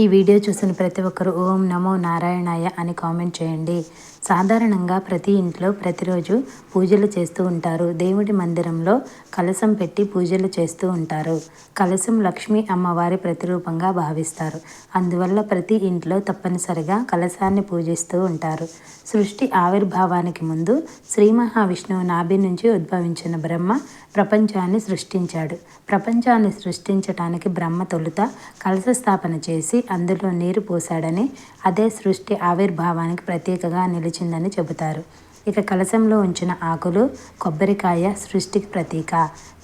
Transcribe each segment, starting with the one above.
ఈ వీడియో చూసిన ప్రతి ఒక్కరు ఓం నమో నారాయణాయ అని కామెంట్ చేయండి. సాధారణంగా ప్రతి ఇంట్లో ప్రతిరోజు పూజలు చేస్తూ ఉంటారు. దేవుడి మందిరంలో కలసం పెట్టి పూజలు చేస్తూ ఉంటారు. కలసం లక్ష్మీ అమ్మవారి ప్రతిరూపంగా భావిస్తారు. అందువల్ల ప్రతి ఇంట్లో తప్పనిసరిగా కలసాన్ని పూజిస్తూ ఉంటారు. సృష్టి ఆవిర్భావానికి ముందు శ్రీ మహావిష్ణువు నాభి నుంచి ఉద్భవించిన బ్రహ్మ ప్రపంచాన్ని సృష్టించాడు. ప్రపంచాన్ని సృష్టించటానికి బ్రహ్మ తొలుత కలశ స్థాపన చేసి అందులో నీరు పోశాడని అదే సృష్టి ఆవిర్భావానికి ప్రత్యేకగా నిలిచి నిలిచిందని చెబుతారు. ఇక కలశంలో ఉంచిన ఆకులు కొబ్బరికాయ సృష్టికి ప్రతీక.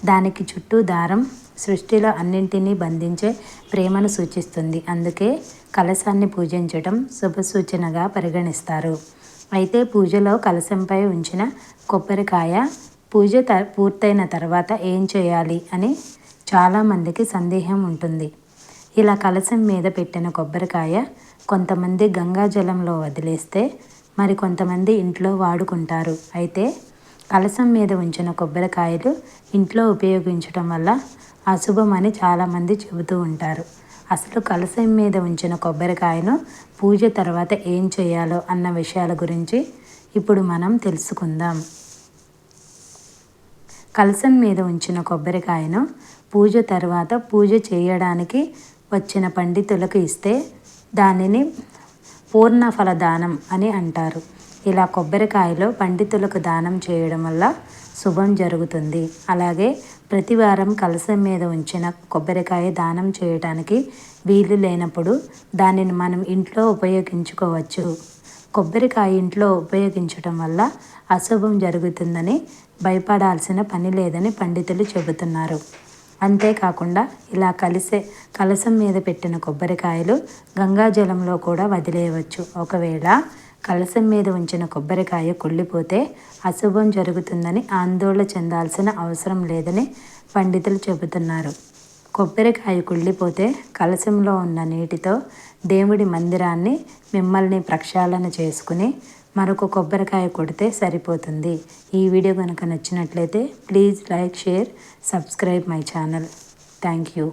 దానికి చుట్టూ దారం సృష్టిలో అన్నింటినీ బంధించే ప్రేమను సూచిస్తుంది. అందుకే కలశాన్ని పూజించడం శుభసూచనగా పరిగణిస్తారు. అయితే పూజలో కలశంపై ఉంచిన కొబ్బరికాయ పూజ త పూర్తయిన తర్వాత ఏం చేయాలి అని చాలామందికి సందేహం ఉంటుంది. ఇలా కలశం మీద పెట్టిన కొబ్బరికాయ కొంతమంది గంగాజలంలో వదిలేస్తే మరి కొంతమంది ఇంట్లో వాడుకుంటారు. అయితే కలసం మీద ఉంచిన కొబ్బరికాయలు ఇంట్లో ఉపయోగించడం వల్ల అశుభమని చాలామంది చెబుతూ ఉంటారు. అసలు కలశం మీద ఉంచిన కొబ్బరికాయను పూజ తర్వాత ఏం చేయాలో అన్న విషయాల గురించి ఇప్పుడు మనం తెలుసుకుందాం. కలశం మీద ఉంచిన కొబ్బరికాయను పూజ తర్వాత పూజ చేయడానికి వచ్చిన పండితులకు ఇస్తే దానిని పూర్ణఫల దానం అని అంటారు. ఇలా కొబ్బరికాయలో పండితులకు దానం చేయడం వల్ల శుభం జరుగుతుంది. అలాగే ప్రతివారం కలసం మీద ఉంచిన కొబ్బరికాయ దానం చేయటానికి వీలు లేనప్పుడు దానిని మనం ఇంట్లో ఉపయోగించుకోవచ్చు. కొబ్బరికాయ ఇంట్లో ఉపయోగించడం వల్ల అశుభం జరుగుతుందని భయపడాల్సిన పని లేదని పండితులు చెబుతున్నారు. అంతేకాకుండా ఇలా కలిసే కలసం మీద పెట్టిన కొబ్బరికాయలు గంగాజలంలో కూడా వదిలేయవచ్చు. ఒకవేళ కలసం మీద ఉంచిన కొబ్బరికాయ కుళ్ళిపోతే అశుభం జరుగుతుందని ఆందోళన చెందాల్సిన అవసరం లేదని పండితులు చెబుతున్నారు. కొబ్బరికాయ కుళ్ళిపోతే కలశంలో ఉన్న నీటితో దేవుడి మందిరాన్ని మిమ్మల్ని ప్రక్షాళన చేసుకుని మరొక కొబ్బరికాయ కొడితే సరిపోతుంది. ఈ వీడియో కనుక నచ్చినట్లయితే please like share subscribe my channel. Thank you.